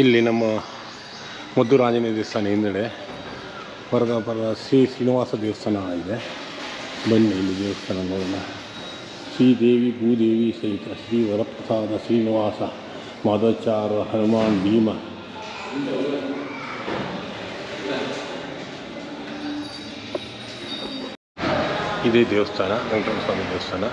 ಇಲ್ಲಿ ನಮ್ಮ ಮದ್ದೂರು ಆಂಜನೇಯ ದೇವಸ್ಥಾನ ಹಿಂದೆಡೆ ಪರದ ಪರ ಶ್ರೀ ಶ್ರೀನಿವಾಸ ದೇವಸ್ಥಾನ ಇದೆ. ಬನ್ನಿ ಇಲ್ಲಿ ದೇವಸ್ಥಾನ ನೋಡೋಣ. ಶ್ರೀದೇವಿ ಭೂದೇವಿ ಸಹಿತ ಶ್ರೀ ವರಪ್ರಸಾದ ಶ್ರೀನಿವಾಸ ಮಾಧವಚಾರ ಹನುಮಾನ್, ಭೀಮ. ಇದೇ ದೇವಸ್ಥಾನ, ವೆಂಕಟಸ್ವಾಮಿ ಸ್ವಾಮಿ ದೇವಸ್ಥಾನ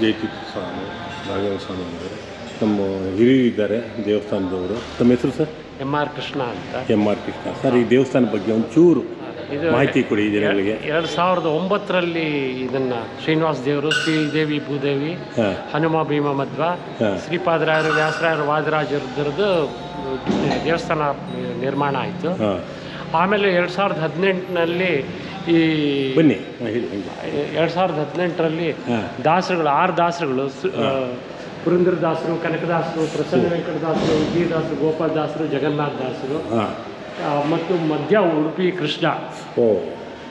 ಜಯತೀರ್ಥ ಸ್ವಾಮಿ ನಾಗೇಂದ್ರ ಸ್ವಾಮಿ ಇದ್ದಾರೆ ನಮ್ಮ ಹಿರಿಯರಿದ್ದಾರೆ ದೇವಸ್ಥಾನದವರು. ತಮ್ಮ ಹೆಸರು ಸರ್? ಎಂ ಆರ್ ಕೃಷ್ಣ ಅಂತ. M R Krishna. ಸರ್ ಈ ದೇವಸ್ಥಾನ ಬಗ್ಗೆ ಒಂಚೂರು ಇದು ಮಾಹಿತಿ ಕೊಡಿ ಜನಗಳಿಗೆ. ಎರಡು ಸಾವಿರದ ಒಂಬತ್ತರಲ್ಲಿ ಇದನ್ನ ಶ್ರೀನಿವಾಸ ದೇವರು ಶ್ರೀದೇವಿ ಭೂದೇವಿ ಹನುಮ ಭೀಮ ಮಧ್ವ. ಶ್ರೀಪಾದರಾಯರು ವ್ಯಾಸರಾಯರು ವಾದರಾಜರದ್ದು ದೇವಸ್ಥಾನ ನಿರ್ಮಾಣ ಆಯಿತು. ಆಮೇಲೆ ಎರಡು ಸಾವಿರದ ಹದಿನೆಂಟಿನಲ್ಲಿ ಈ ಬನ್ನಿ ಎರಡು ಸಾವಿರದ ಹದಿನೆಂಟರಲ್ಲಿ ದಾಸರುಗಳು ಆರು ದಾಸರುಗಳು ಪುರಂದರದಾಸರು ಕನಕದಾಸರು ಪ್ರಸನ್ನ ವೆಂಕಟದಾಸರು ವಿಜಯದಾಸರು ಗೋಪಾಲ್ ದಾಸರು ಜಗನ್ನಾಥ ದಾಸರು ಹಾಂ ಮತ್ತು ಮಧ್ಯ ಉಡುಪಿ ಕೃಷ್ಣ ಓ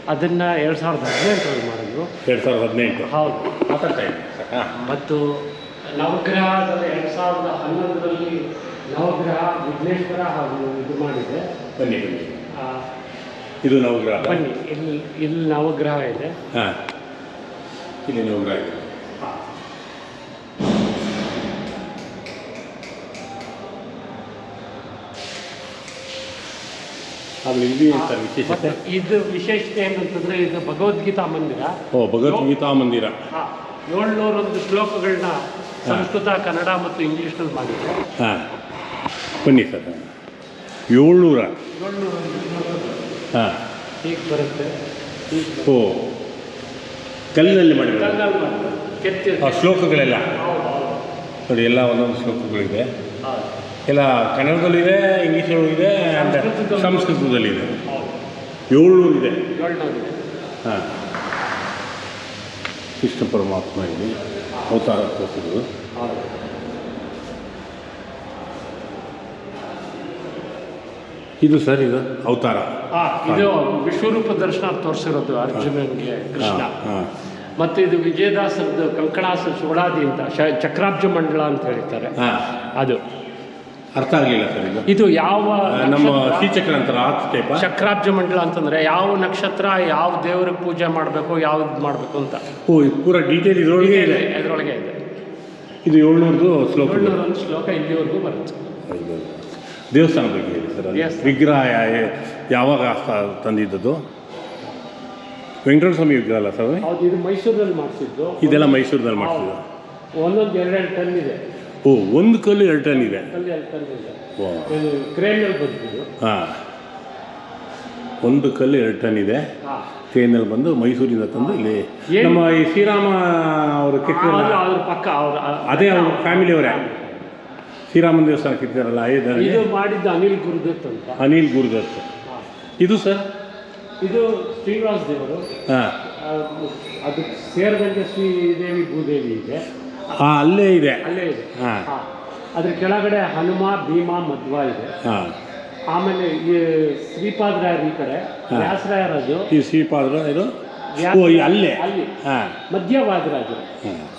ಅದನ್ನು ಎರಡು ಸಾವಿರದ ಹದಿನೆಂಟರಲ್ಲಿ ಮಾಡಿದ್ರು ಎರಡು ಸಾವಿರದ ಹದಿನೆಂಟು ಹೌದು ಮತ್ತು ನವಗ್ರಹದಲ್ಲಿ ಎರಡು ಸಾವಿರದ ಹನ್ನೊಂದರಲ್ಲಿ ನವಗ್ರಹ ವಿಘ್ನೇಶ್ವರ ಹಾಗೂ ಇದು ಮಾಡಿದೆ. ಬನ್ನಿ ಬನ್ನಿ. ಇದು ನವಗ್ರಹ. ಬನ್ನಿ ಇಲ್ಲಿ ಇಲ್ಲಿ ನವಗ್ರಹ ಇದೆ. ಹಾಂ. ಇಲ್ಲಿ ನವಗ್ರಹ ಇದೆ ಆಮೇಲೆ ಇಲ್ಲಿ ಏನು ಸರ್ ವಿಶೇಷತೆ. ಇದು ವಿಶೇಷತೆ ಏನಂತಂದರೆ ಇದು ಭಗವದ್ಗೀತಾ ಮಂದಿರ. ಓ ಭಗವದ್ಗೀತಾ ಮಂದಿರ. ಏಳ್ನೂರೊಂದು ಶ್ಲೋಕಗಳನ್ನ ಸಂಸ್ಕೃತ ಕನ್ನಡ ಮತ್ತು ಇಂಗ್ಲೀಷ್ನಲ್ಲಿ ಮಾಡಿದ್ರು. ಹಾಂ ಬನ್ನಿ ಸರ್. ಏಳ್ನೂರ. ಹಾಂ. ಹೀಗೆ ಬರುತ್ತೆ. ಓ ಕಲ್ಲಿನಲ್ಲಿ ಮಾಡಿ ಕಲ್ಲಲ್ಲಿ ಆ ಶ್ಲೋಕಗಳೆಲ್ಲ. ನೋಡಿ ಎಲ್ಲ ಒಂದೊಂದು ಶ್ಲೋಕಗಳಿದೆ. ಎಲ್ಲ ಕನ್ನಡದಲ್ಲಿದೆ ಇಂಗ್ಲೀಷಲ್ಲೂ ಇದೆ ಆ್ಯಂಡ್ ಸಂಸ್ಕೃತದಲ್ಲೂ- ಸಂಸ್ಕೃತದಲ್ಲಿದೆ ಏಳ್ನೂರು ಇದೆ. ಹಾಂ. ಕೃಷ್ಣ ಪರಮಾತ್ಮ ಇಲ್ಲಿ ಅವತಾರ ತೋರಿಸಿದ್ರು ಇದು ಸರ್ ಇದು ಅವತಾರ. ಇದು ವಿಶ್ವರೂಪ ದರ್ಶನ ತೋರಿಸಿರೋದು ಅರ್ಜುನನ್ಗೆ ಕೃಷ್ಣ. ಮತ್ತು ಇದು ವಿಜಯದಾಸರದ್ದು ಕಂಕಣಾಸ ಸುಗಳಾದಿ ಅಂತ ಚಕ್ರಾಬ್ಜ ಮಂಡಳ ಅಂತ ಹೇಳ್ತಾರೆ ಅದು. ಅರ್ಥ ಆಗಲಿಲ್ಲ ಸರ್ ಇದು ಇದು ಯಾವ ನಮ್ಮ ಶ್ರೀಚಕ್ರ ಅಂತಾರೆ ಆ? ಟೈಪ ಚಕ್ರಾಬ್ಜ ಮಂಡಲ ಅಂತಂದ್ರೆ ಯಾವ ನಕ್ಷತ್ರ ಯಾವ ದೇವ್ರಿಗೆ ಪೂಜೆ ಮಾಡಬೇಕು ಯಾವ್ದು ಮಾಡಬೇಕು ಅಂತ. ಓ ಇದು ಪೂರ ಡೀಟೇಲ್ ಇದರೊಳಗೆ ಇದೆ ಇದ್ರೊಳಗೆ ಇದೆ. ಇದು ಏಳ್ನೂರದು ಶ್ಲೋಕ ಶ್ಲೋಕ ಇಲ್ಲಿವರೆಗೂ ಬರುತ್ತೆ. ದೇವಸ್ಥಾನ ಬಗ್ಗೆ ಹೇಳಿ ಸರ್. ವಿಗ್ರಹ ಯಾವಾಗ ತಂದಿದ್ದದು? ವೆಂಕಟೇಶ್ವರ ಸ್ವಾಮಿ ವಿಗ್ರಹ ಅಲ್ಲ ಸರ್? ಇದು ಮೈಸೂರಲ್ಲಿ ಮಾಡಿಸಿದ್ದು. ಇದೆಲ್ಲ ಮೈಸೂರಿನಲ್ಲಿ ಮಾಡಿಸಿದ್ದು. ಒಂದೊಂದು ಎರಡೆರಡು ಟನ್ ಇದೆ. ಓ ಒಂದು ಕಲ್ಲು ಎರಡು ಟನ್ ಇದೆ. ಹಾಂ. ಒಂದು ಕಲ್ಲು ಎರಡು ಟನ್ ಇದೆ. ಕ್ರೇನಲ್ಲಿ ಟ್ರೈನಲ್ಲಿ ಬಂದು ಮೈಸೂರಿಂದ ತಂದು ಇಲ್ಲಿ ನಮ್ಮ ಈ ಶ್ರೀರಾಮ ಅವರು ಕೆತ್ತಿರಲ್ಲ ಪಕ್ಕ ಅವ್ರ ಅದೇ ಅವ್ರ ಫ್ಯಾಮಿಲಿಯವರೇ ಶ್ರೀರಾಮನ ದೇವಸ್ಥಾನ ಕೆತ್ತಿದಾರಲ್ಲ ಇದು ಮಾಡಿದ್ದು ಅನಿಲ್ ಗುರುದತ್ ಅಂತ. ಅನಿಲ್ ಗುರುದತ್. ಇದು ಸರ್? ಇದು ಶ್ರೀನಿವಾಸ ದೇವರು. ಹಾಂ. ಅದು ಸೇರಿದಂಗೆ ಶ್ರೀದೇವಿ ಭೂದೇವಿ ಇದೆ. ಹಾಂ ಅಲ್ಲೇ ಇದೆ. ಅಲ್ಲೇ ಇದೆ. ಹಾಂ. ಹಾ. ಅದ್ರ ಕೆಳಗಡೆ ಹನುಮ ಭೀಮ ಮಧ್ವ ಇದೆ. ಹಾಂ. ಆಮೇಲೆ ಈ ಶ್ರೀಪಾದರಾಯರು ಈ ಕಡೆ. ವ್ಯಾಸರಾಯರಾಜು. ಈ ಶ್ರೀಪಾದರು ಇದು ವ್ಯಾಸ- ಓ ಈ ಅಲ್ಲೇ. ಅಲ್ಲಿ. ಹಾಂ. ಮಧ್ಯವಾದರಾಜರು ಹಾಂ.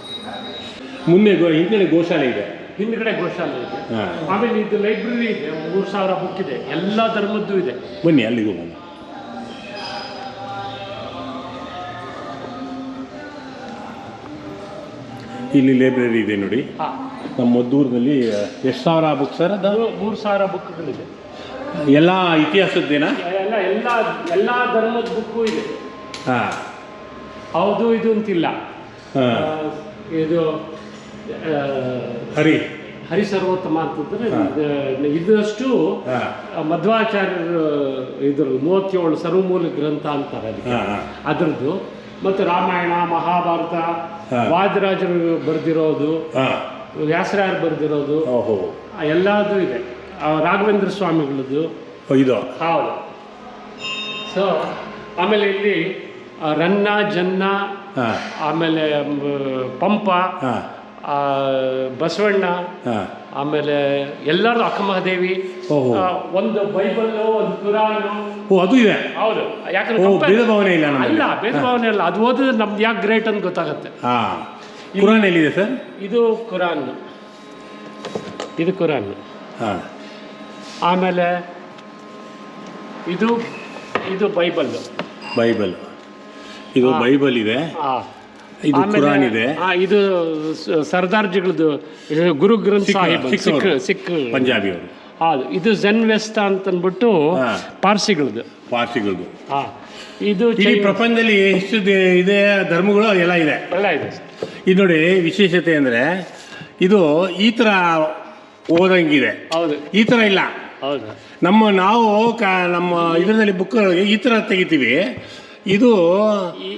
ಮುಂದೆ ಗೋ ಹಿಂದ್ಗಡೆ ಗೋಶಾಲೆ ಇದೆ. ಹಿಂದ್ಗಡೆ ಗೋಶಾಲೆ ಇದೆ. ಹಾಂ. ಆಮೇಲೆ ಇದು ಲೈಬ್ರರಿ ಇದೆ ಮೂರು ಸಾವಿರ ಬುಕ್ ಇದೆ. ಎಲ್ಲ ಧರ್ಮದ್ದು ಇದೆ. ಬನ್ನಿ ಅಲ್ಲಿಗೂ ಬನ್ನಿ. ಇಲ್ಲಿ ಲೈಬ್ರರಿ ಇದೆ ನೋಡಿ. ಹಾ. ನಮ್ಮ ಮದ್ದೂರಿನಲ್ಲಿ ಎಷ್ಟು ಸಾವಿರ ಬುಕ್ ಸರ್ ಅದು? ಮೂರು- ಸಾವಿರ ಬುಕ್ಗಳಿದೆ ಎಲ್ಲ ಇತಿಹಾಸದ್ದೇನಾ? ಎಲ್ಲ ಎಲ್ಲ ಎಲ್ಲ ಧರ್ಮದ ಬುಕ್ಕು ಇದೆ. ಹಾಂ. ಹೌದು ಇದು ಅಂತಿಲ್ಲ. ಇದು ಹರಿ. ಹರಿ ಸರ್ವೋತ್ತಮ ಅಂತಂದ್ರೆ ಇದಷ್ಟು ಮಧ್ವಾಚಾರ್ಯರು ಇದ್ರ ಮೂವತ್ತೇಳು ಸರ್ವಮೂಲ ಗ್ರಂಥ ಅಂತಾರೆ ಅದಕ್ಕೆ. ಅದರದ್ದು ಮತ್ತು ರಾಮಾಯಣ ಮಹಾಭಾರತ. ವಾದರಾಜರು ಬರೆದಿರೋದು ವ್ಯಾಸರಾಯರು ಬರೆದಿರೋದು ಎಲ್ಲದೂ ಇದೆ. ರಾಘವೇಂದ್ರ ಸ್ವಾಮಿಗಳದ್ದು. ಇದು? ಹೌದು. ಸೊ ಆಮೇಲೆ ಇಲ್ಲಿ ರನ್ನ ಜನ್ನ ಆಮೇಲೆ ಪಂಪ ಬಸವಣ್ಣ ಆಮೇಲೆ ಎಲ್ಲರೂ ಅಕ್ಕಮಹಾದೇವಿ ಒಂದು ಬೈಬಲ್ಲು ಒಂದು ಕುರಾನು ಓ ಅದು ಇದೆ. ಹೌದು. ಯಾಕಂದ್ರೆ ಭೇದ ಭಾವನೆ ಇಲ್ಲ ಅಲ್ಲ ಭೇದ ಭಾವನೆ ಇಲ್ಲ. ಅದು ಓದಿದ್ರೆ ನಮ್ದು ಯಾಕೆ ಗ್ರೇಟ್ ಅಂತ ಗೊತ್ತಾಗುತ್ತೆ. ಹಾಂ. ಕುರಾನ್ ಎಲ್ಲಿದೆ ಸರ್? ಇದು ಕುರಾನ್ ಇದು ಕುರಾನ್ ಹಾಂ. ಆಮೇಲೆ ಇದು ಇದು ಬೈಬಲ್ ಬೈಬಲ್ ಇದು ಬೈಬಲ್ ಇದೆ. ಇದು ಕುರಾನ್ ಇದೆ. ಇದು ಸರ್ದಾರ್ಜಿಗಳದ್ದು ಗುರು ಗ್ರಂಥ ಸಾಹಿಬ್ ಸಿಖ್ ಸಿಖ್ ಅವರು. ಸಿಖ್ ಪಂಜಾಬಿಯವರು. ಹೌದು ಇದು ಝೆನ್ ಅಂತ ಅಂದ್ಬಿಟ್ಟು ಪಾರ್ಸಿಗಳದ್ದು ಪಾರ್ಸಿಗಳದ್ದು ಪಾರ್ಸಿಗಳದು. ಹಾ ಇದು ಈ ಪ್ರಪಂಚದಲ್ಲಿ ಎಷ್ಟು ಇದೆ ಧರ್ಮಗಳು ಎಲ್ಲ ಇದೆ. ಎಲ್ಲ ಇದೆ. ಇದು ನೋಡಿ ವಿಶೇಷತೆ ಅಂದರೆ ಇದು ಈ ಥರ ಓದಂಗಿದೆ ಹೌದು. ಈ ಥರ ಇಲ್ಲ. ಹೌದು. ನಮ್ಮ ನಾವು ಕ ನಮ್ಮ ಇದರಲ್ಲಿ ಬುಕ್ ಈ ಥರ ತೆಗಿತೀವಿ. ಇದು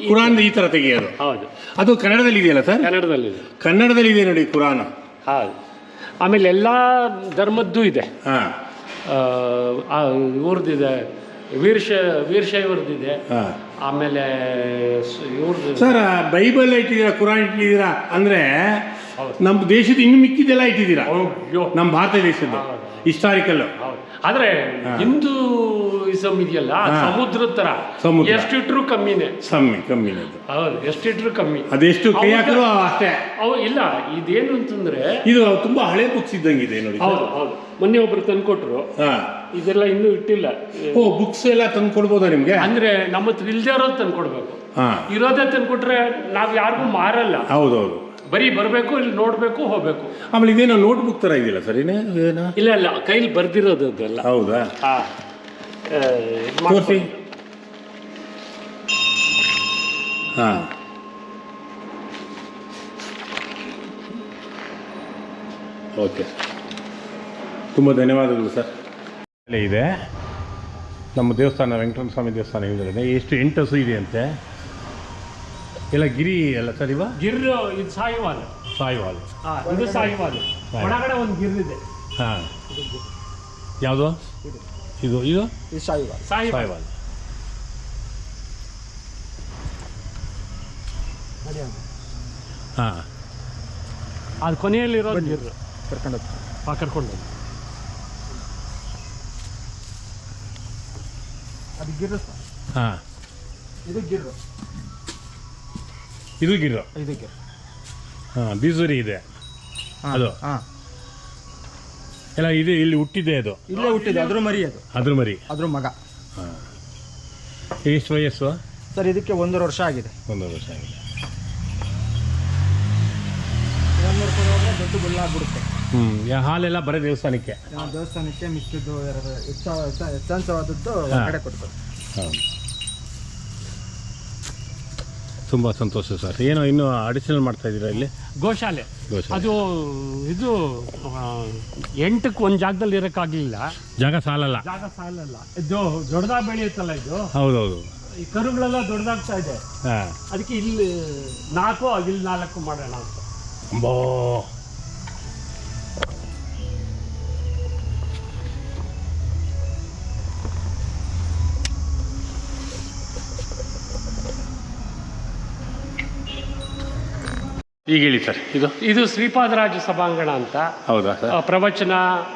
ಕುರಾನ್ ಈ ಥರ ತೆಗೆಯೋದು. ಹೌದು. ಅದು ಕನ್ನಡದಲ್ಲಿ ಇದೆಯಲ್ಲ ಸರ್? ಕನ್ನಡದಲ್ಲಿ ಕನ್ನಡದಲ್ಲಿ ಇದೆ ನೋಡಿ ಕುರಾನ್. ಹೌದು. ಆಮೇಲೆ ಎಲ್ಲ ಧರ್ಮದ್ದು ಇದೆ. ಹಾಂ. ಇವ್ರದ್ದಿದೆ ವೀರಶ ವೀರಶೈವರದ್ದಿದೆ ಆಮೇಲೆ ಇವ್ರದ್ದು ಸರ್ ಬೈಬಲ್ ಇಟ್ಟಿದ್ದೀರಾ ಕುರಾನ್ ಇಟ್ಟಿದ್ದೀರಾ ಅಂದರೆ ನಮ್ಮ ದೇಶದ ಇನ್ನು ಮಿಕ್ಕಿದೆಲ್ಲ ಇಟ್ಟಿದ್ದೀರಾ? ನಮ್ಮ ಭಾರತ ದೇಶದ ಹಿಸ್ಟಾರಿಕಲ್ ಆದರೆ ಹಿಂದೂ ಇಸಮ್ ಇದೆಯಲ್ಲ. ಸಮುದ್ರ ತರ. ಎಷ್ಟಿಟ್ರು ಕಮ್ಮಿನೇ. ಕಮ್ಮಿ ಕಮ್ಮಿನೇ ಹೌದು ಎಷ್ಟಿಟ್ರು ಕಮ್ಮಿ. ಅದೆಷ್ಟು ಕೈ ಹಾಕಿದ್ರು ಅಷ್ಟೇ. ಅವು ಇಲ್ಲ ಇದೇನು ಅಂತಂದ್ರೆ ಇದು ತುಂಬಾ ಹಳೆ ಬುಕ್ಸ್ ಇದ್ದಂಗಿದೆ ನೋಡಿ ಹೌದು ಹೌದು. ಮೊನ್ನೆ ಒಬ್ರು ತಂದ್ಕೊಟ್ರು. ಇದೆಲ್ಲ ಇನ್ನೂ ಇಟ್ಟಿಲ್ಲ. ಓ ಬುಕ್ಸ್ ಎಲ್ಲ ತಂದ್ಕೊಡ್ಬೋದಾ ನಿಮ್ಗೆ? ಅಂದ್ರೆ ನಮ್ಮ ಹತ್ರ ಇಲ್ದೇ ಇರೋದು ತಂದ್ಕೊಡ್ಬೇಕು. ಇರೋದೇ ತಂದ್ಕೊಟ್ರೆ ನಾವ್ ಯಾರಿಗೂ ಮಾರಲ್ಲ. ಹೌದೌದು. ಬರೀ ಬರಬೇಕು ಇಲ್ಲಿ ನೋಡ್ಬೇಕು ಹೋಗ್ಬೇಕು. ಆಮೇಲೆ ಇದೇನೋ ನೋಟ್ಬುಕ್ ತರ ಇದೆಯಲ್ಲ ಸರ್ ಏನೇ ಏನೋ ಇಲ್ಲ ಇಲ್ಲ ಕೈಲಿ ಬರ್ದಿರೋದಲ್ಲ ಅದೆಲ್ಲ ಹೌದಾ? ಇದ್ ತೋರಿಸಿ ಹಾ ಓಕೆ ತುಂಬ ಧನ್ಯವಾದಗಳು ಸರ್. ಅಲ್ಲೇ ಇದೆ. ನಮ್ಮ ದೇವಸ್ಥಾನ ವೆಂಕಟರಮಣ ಸ್ವಾಮಿ ದೇವಸ್ಥಾನ ಇದೆ ಎಷ್ಟು ಎಂಟು ಹಸು ಇದೆ ಅಂತೆ ಎಲ್ಲ ಗಿರಿ ಅಲ್ಲ ಸರ್ ಇವ? ಗಿರ್ ಇದು ಸಾಯಿವಾಲ್. ಸಾಯಿವಾಲ್. ಹಾ ಇದು ಸಾಯಿವಾಲ್. ಒಳಗಡೆ ಒಂದು ಗಿರ್ ಇದೆ ಹಾಂ. ಯಾವುದು? ಇದು ಇದು? ಸಾಯಿವಾಲ್ ಸಾಯಿವಾಲ್ ಹಾಂ. ಅದು ಕೊನೆಯಲ್ಲಿರೋ ನೀರು ಕರ್ಕೊಂಡು ಹಾಂ ಕರ್ಕೊಂಡು ಹೋಗಿ. ಅದು ಗಿರ್ರು ಹಾಂ. ಇದು ಗಿರ್ರು. ಇದು ಗಿಡ್ರು ಇದು ಗಿರ್ ಹಾಂ ಬೀಸೂರಿ ಇದೆ. ಅದು. ಹಾಂ. ಎಲ್ಲ ಇದೆ ಇಲ್ಲಿ ಹುಟ್ಟಿದೆ ಅದು. ಇಲ್ಲೇ ಹುಟ್ಟಿದೆ ಅದ್ರ ಮರಿ ಅದು. ಅದ್ರ ಮರಿ. ಅದ್ರ ಮಗ. ಎಷ್ಟು ವಯಸ್ಸು? ಸರ್ ಇದಕ್ಕೆ ಒಂದೂವರೆ ವರ್ಷ ಆಗಿದೆ. ಒಂದು ವರ್ಷ ಆಗಿದೆ. ಒಂದೂವರೆ ದೊಡ್ಡ ಹ್ಞೂ ಯಾ ಹಾಲೆಲ್ಲ ಬರೀ ದೇವಸ್ಥಾನಕ್ಕೆ. ದೇವಸ್ಥಾನಕ್ಕೆ ಮಿಕ್ಕಿದ್ದು ಹೆಚ್ಚ- ಹೆಚ್ಚಾಂಶವಾದದ್ದು ಕಡೆ ಕೊಡ್ತಾರೆ. ಹೌದು ತುಂಬ ಸಂತೋಷ ಸರ್. ಏನೋ ಇನ್ನೂ ಅಡಿಷನಲ್ ಮಾಡ್ತಾ ಇದ್ದೀರಾ ಇಲ್ಲಿ? ಗೋಶಾಲೆ. ಅದು ಇದು ಎಂಟಕ್ಕೆ ಒಂದು ಜಾಗದಲ್ಲಿ ಇರೋಕ್ಕಾಗಲಿಲ್ಲ. ಜಾಗ ಸಾಲಲ್ಲ. ಜಾಗ ಸಾಲಲ್ಲ. ಇದು ದೊಡ್ಡದಾಗ ಬೆಳೆಯುತ್ತಲ್ಲ ಇದು? ಹೌದೌದು. ಈ ಕರುಗಳೆಲ್ಲ ದೊಡ್ಡದಾಗ್ತಾ ಇದೆ. ಅದಕ್ಕೆ ಇಲ್ಲಿ ನಾಲ್ಕು ಇಲ್ಲಿ ನಾಲ್ಕು ಮಾಡೋಣ ಅಂತ. ಈಗ ಹೇಳಿ ಸರ್ ಇದು ಇದು ಶ್ರೀಪಾದರಾಜ ಸಭಾಂಗಣ ಅಂತ. ಹೌದಾ ಸರ್? ಆ, ಪ್ರವಚನ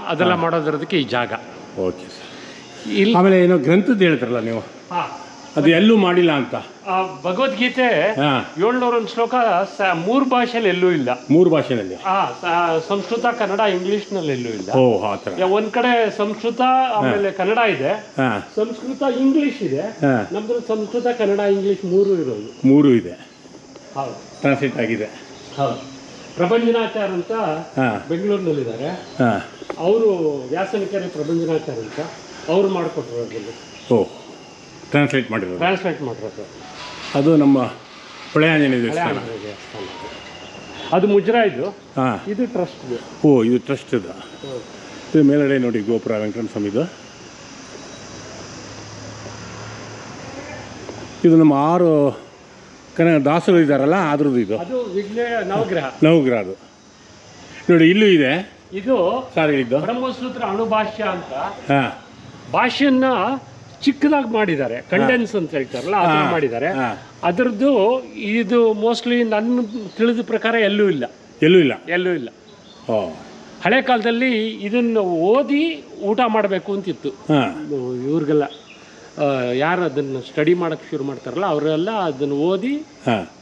ಅದೆಲ್ಲ ಮಾಡೋದ್ರದಕ್ಕೆ ಈ ಜಾಗ. Okay sir. ಇಲ್ಲಿ ಆಮೇಲೆ ಏನೋ ಗ್ರಂಥದ್ದು ಹೇಳ್ತಾರಲ್ಲ ನೀವು? ಹಾ, ಅದು ಎಲ್ಲೂ ಮಾಡಿಲ್ಲ ಅಂತ? ಆ, ಭಗವದ್ಗೀತೆ ಏಳ್ನೂರ ಒಂದು ಶ್ಲೋಕ ಮೂರು ಭಾಷೆಯಲ್ಲಿ ಎಲ್ಲೂ ಇಲ್ಲ. ಮೂರು ಭಾಷೆನಲ್ಲಿ ಆ, ಸಂಸ್ಕೃತ ಕನ್ನಡ ಇಂಗ್ಲಿಷ್ನಲ್ಲಿ ಎಲ್ಲೂ ಇಲ್ಲ. ಒಂದ್ ಕಡೆ ಸಂಸ್ಕೃತ ಆಮೇಲೆ ಕನ್ನಡ ಇದೆ. ಸಂಸ್ಕೃತ ಇಂಗ್ಲಿಷ್ ಇದೆ. ನಮ್ದು ಸಂಸ್ಕೃತ ಕನ್ನಡ ಇಂಗ್ಲಿಷ್ ಮೂರು ಇರೋದು. ಮೂರು ಇದೆ. ಹೌದು. ಟ್ರಾನ್ಸ್ಲೇಟ್ ಆಗಿದೆ. ಹೌದು. ಪ್ರಭಂಜನಾಚಾರ ಅಂತ ಹಾಂ. ಬೆಂಗಳೂರಿನಲ್ಲಿದ್ದಾರೆ. ಹಾಂ. ಅವರು ವ್ಯಾಸನಿಕರೆ ಪ್ರಭಂಜನಾಚಾರ ಅಂತ ಅವರು ಮಾಡಿಕೊಟ್ರು ಅದರಲ್ಲಿ. ಓ ಟ್ರಾನ್ಸ್ಲೇಟ್ ಮಾಡಿರೋದು. ಟ್ರಾನ್ಸ್ಲೇಟ್ ಮಾಡಿರೋ ಸರ್ ಅದು ನಮ್ಮ ಹೊಳೆ ಆಂಜನೇಯ ದೇವಸ್ಥಾನ ಅದು. ಮುಜ್ರಾ ಇದು ಹಾಂ. ಇದು ಟ್ರಸ್ಟ್ ಓ ಇದು ಟ್ರಸ್ಟ್ ಇದು ಇದು ಮೇಲಡೆ ನೋಡಿ ಗೋಪುರ ವೆಂಕಟರಮ ಸ್ವಾಮಿದು ಇದು ನಮ್ಮ ಆರು ಕನ್ನಡ ದಾಸರು ಇದ್ದಾರಲ್ಲ ಅದ್ರದ್ದು ಇದು. ಅದು ವಿಘ್ನ ನವಗ್ರಹ. ನವಗ್ರಹ ಅದು. ನೋಡಿ ಇಲ್ಲೂ ಇದೆ. ಇದು ಸರ್ ಹೇಳಿದ್ದು. ಬ್ರಹ್ಮಸೂತ್ರ ಅಣುಭಾಷ್ಯ ಅಂತ. ಹಾಂ. ಭಾಷೆಯನ್ನ ಚಿಕ್ಕದಾಗಿ ಮಾಡಿದ್ದಾರೆ. ಕಂಡೆನ್ಸ್ ಅಂತ ಹೇಳ್ತಾರಲ್ಲ ಆ ಥರ ಮಾಡಿದ್ದಾರೆ. ಅದರದ್ದು ಇದು ಮೋಸ್ಟ್ಲಿ ನನ್ನ ತಿಳಿದ ಪ್ರಕಾರ ಎಲ್ಲೂ ಇಲ್ಲ. ಎಲ್ಲೂ ಇಲ್ಲ? ಎಲ್ಲೂ ಇಲ್ಲ. ಓ. ಹಳೆ ಕಾಲದಲ್ಲಿ ಇದನ್ನು ಓದಿ ಊಟ ಮಾಡಬೇಕು ಅಂತಿತ್ತು. ಇವ್ರಿಗೆಲ್ಲ. ಯಾರು ಅದನ್ನು ಸ್ಟಡಿ ಮಾಡೋಕ್ಕೆ ಶುರು ಮಾಡ್ತಾರಲ್ಲ ಅವರೆಲ್ಲ ಅದನ್ನು ಓದಿ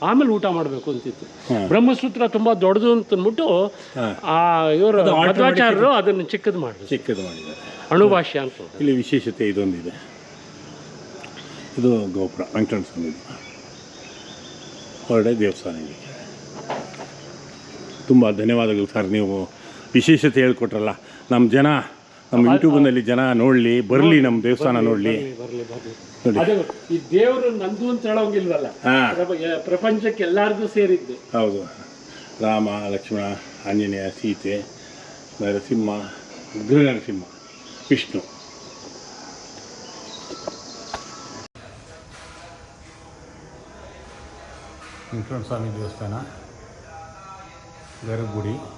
ಆಮೇಲೆ ಊಟ ಮಾಡಬೇಕು ಅಂತಿತ್ತು. ಬ್ರಹ್ಮಸೂತ್ರ ತುಂಬ ದೊಡ್ಡದು ಅಂತ ಅಂದ್ಬಿಟ್ಟು ಆ ಇವರು ಮಧ್ವಾಚಾರ್ಯರು ಅದನ್ನು ಚಿಕ್ಕದು ಮಾಡಿದ್ರು. ಚಿಕ್ಕದು ಮಾಡಿದ್ದಾರೆ. ಅಣುಭಾಷ್ಯ ಅಂತ ಇಲ್ಲಿ ವಿಶೇಷತೆ ಇದೊಂದಿದೆ. ಇದು ಗೋಪುರ ವೆಂಕಟರಮಣ ಸ್ವಾಮಿ ಹೊರಡೆ ದೇವಸ್ಥಾನ ತುಂಬ ಧನ್ಯವಾದಗಳು ಸರ್ ನೀವು ವಿಶೇಷತೆ ಹೇಳ್ಕೊಟ್ರಲ್ಲ. ನಮ್ಮ ಜನ ನಮ್ಮ ಯೂಟ್ಯೂಬ್ನಲ್ಲಿ ಜನ ನೋಡಲಿ ಬರಲಿ ನಮ್ಮ ದೇವಸ್ಥಾನ ನೋಡಲಿ. ಬರಲಿ ಈ ದೇವರು ನಂದು ಅಂತ ಹೇಳೋಂಗಿಲ್ವಲ್ಲ? ಪ್ರಪ- ಪ್ರಪಂಚಕ್ಕೆ ಎಲ್ಲಾರ್ದು ಸೇರಿದ್ದು. ಹೌದು. ರಾಮ ಲಕ್ಷ್ಮಣ ಆಂಜನೇಯ ಸೀತೆ ನರಸಿಂಹ ಉಗ್ರ ನರಸಿಂಹ ವಿಷ್ಣು. ವೆಂಕಟರಮಣ ಸ್ವಾಮಿ ದೇವಸ್ಥಾನ ಗರ್ಭಗುಡಿ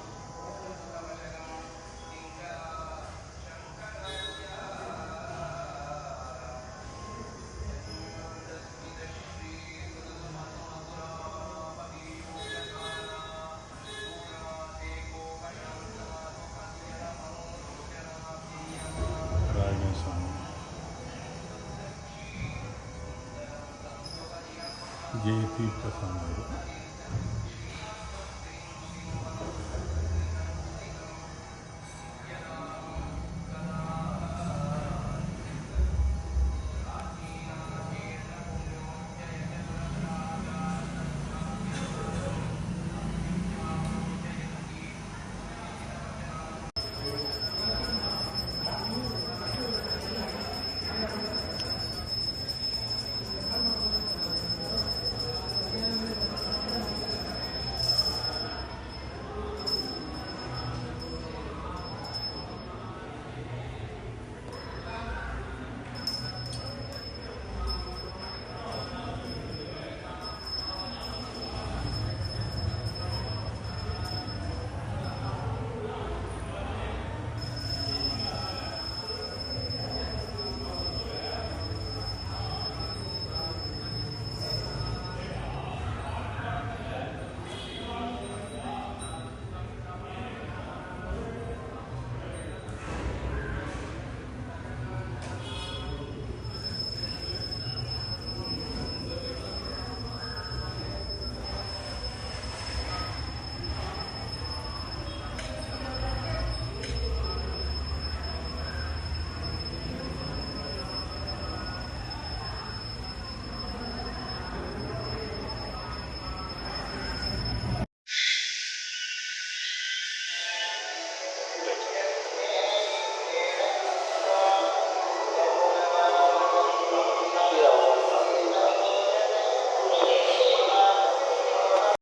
ಜಯತೀರ್ಥ ಸ್ವಾಮಿಗಳು